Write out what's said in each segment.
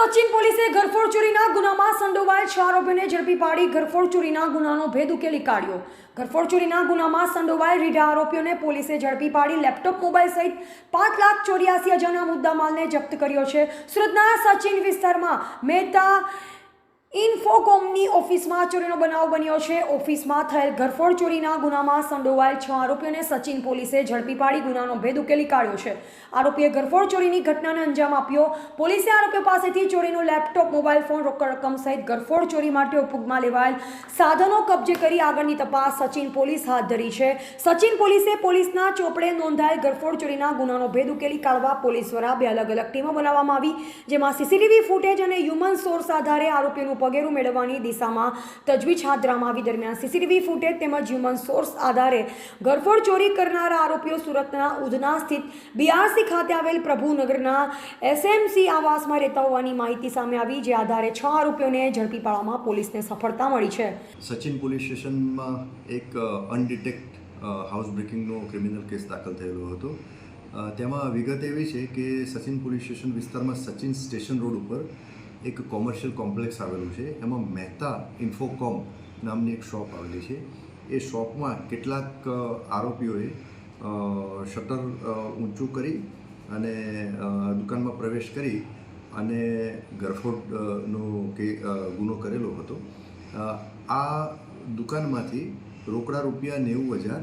સચિન પોલીસે ઘરફોડ ચોરીના ગુનામાં સંડોવાયેલ ચાર આરોપીઓને ઝડપી પાડી ઘરફોડ ચોરીના ગુનાનો ભેદ ઉકેલી કાઢ્યો. ઘરફોડ ચોરીના ગુનામાં સંડોવાયેલ રીઢા આરોપીઓને પોલીસે ઝડપી પાડી લેપટોપ, મોબાઈલ સહિત પાંચ લાખ ચોર્યાસી હજારના મુદ્દામાલને જપ્ત કર્યો છે. સુરતના સચિન વિસ્તારમાં મહેતા ઇન્ફોકોમની ઓફિસમાં ચોરીનો બનાવ બન્યો છે. ઓફિસમાં થયેલ ઘરફોડ ચોરીના ગુનામાં સંડોવાયેલ છ આરોપીઓને સચિન પોલીસે ઝડપી પાડી ગુનાનો ભેદ ઉકેલી કાઢ્યો છે. આરોપીએ ઘરફોડ ચોરીની ઘટનાને અંજામ આપ્યો. પોલીસે આરોપીઓ પાસેથી ચોરીનું લેપટોપ, મોબાઈલ ફોન, રોકડ રકમ સહિત ઘરફોડ ચોરી માટે ઉપયોગમાં લેવાયેલ સાધનો કબજે કરી આગળની તપાસ સચિન પોલીસ હાથ ધરી છે. સચિન પોલીસે પોલીસના ચોપડે નોંધાયેલ ઘરફોડ ચોરીના ગુનાનો ભેદ ઉકેલી કાઢવા પોલીસ દ્વારા બે અલગ અલગ ટીમો બનાવવામાં આવી, જેમાં સીસીટીવી ફૂટેજ અને હ્યુમન સોર્સ આધારે આરોપીઓનું પગેરું મેળવવાની દિશામાં તજવીજ હાથ ધરવામાં આવી દરમિયાન સીસીટીવી ફૂટેજ તેમજ હ્યુમન સોર્સ આધારે ઘરફોડ ચોરી કરનારા આરોપીઓ સુરતના ઉધના સ્થિત બીઆરસી ખાતે આવેલ પ્રભુનગરના એસએમસી આવાસમાં રહેતા હોવાની માહિતી સામે આવી, જે આધારે છ આરોપીઓને ઝડપી પાડવામાં પોલીસને સફળતા મળી છે. સચિન પોલીસ સ્ટેશનમાં એક અનડિટેક્ટ હાઉસ બ્રેકિંગનો ક્રિમિનલ કેસ દાખલ થયેલો હતો. તેમાં વિગત એવી છે કે સચિન પોલીસ સ્ટેશન વિસ્તારમાં સચિન સ્ટેશન રોડ ઉપર એક કોમર્શિયલ કોમ્પ્લેક્સ આવેલું છે. એમાં મહેતા ઇન્ફોકોમ નામની એક શોપ આવેલી છે. એ શોપમાં કેટલાક આરોપીઓએ શટર ઊંચું કરી અને દુકાનમાં પ્રવેશ કરી અને ગરફોડનો કે ગુનો કરેલો હતો. આ દુકાનમાંથી રોકડા રૂપિયા નેવું હજાર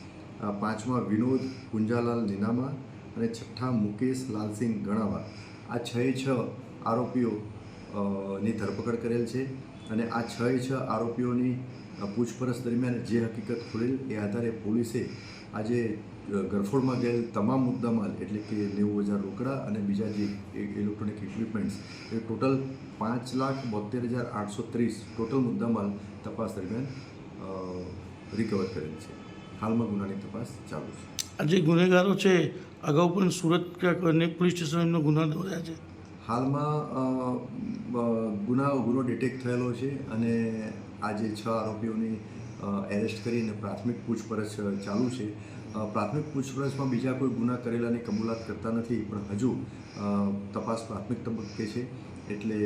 પાંચમા વિનોદ કુંજાલાલ નીનામા અને છઠ્ઠા મુકેશ લાલસિંહ ગણાવા. આ છ છ આરોપીઓ ની ધરપકડ કરેલ છે અને આ છ છ આરોપીઓની પૂછપરછ દરમિયાન જે હકીકત ખુલેલ એ આધારે પોલીસે આજે ગરફોડમાં ગયેલ તમામ મુદ્દામાલ એટલે કે નેવું હજાર રોકડા અને બીજા જે ઇલેક્ટ્રોનિક ઇક્વિપમેન્ટ્સ એ ટોટલ પાંચ લાખ બોતેર હજાર આઠસો ત્રીસ ટોટલ મુદ્દામાલ તપાસ દરમિયાન રિકવર કરેલ છે. હાલમાં ગુનાની તપાસ ચાલુ છે. આ જે ગુનેગારો છે અગાઉ પણ સુરત અનેક પોલીસ સ્ટેશન એમનો ગુના નોંધાયા છે? હાલમાં ગુના ગુનો ડિટેક્ટ થયેલો છે અને આજે છ આરોપીઓની એરેસ્ટ કરીને પ્રાથમિક પૂછપરછ ચાલુ છે. પ્રાથમિક પૂછપરછમાં બીજા કોઈ ગુના કરેલાની કબૂલાત કરતા નથી પણ હજુ તપાસ પ્રાથમિક તબક્કે છે. એટલે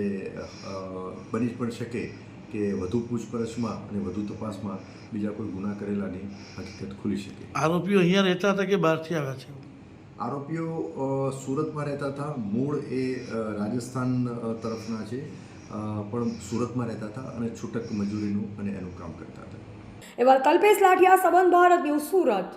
બની પણ શકે કે વધુ પૂછપરછમાં અને વધુ તપાસમાં બીજા કોઈ ગુના કરેલાની હકીકત ખુલી શકે. આરોપીઓ અહીંયા રહેતા હતા કે બહારથી આવ્યા છે? આરોપીઓ સુરતમાં રહેતા હતા. મૂળ એ રાજસ્થાન તરફના છે. પણ સુરતમાં રહેતા હતા અને છૂટક મજૂરીનું અને એનું કામ કરતા હતા. એવા કલ્પેશ લાઠિયા સંબંધ ભારત ન્યૂઝ સુરત.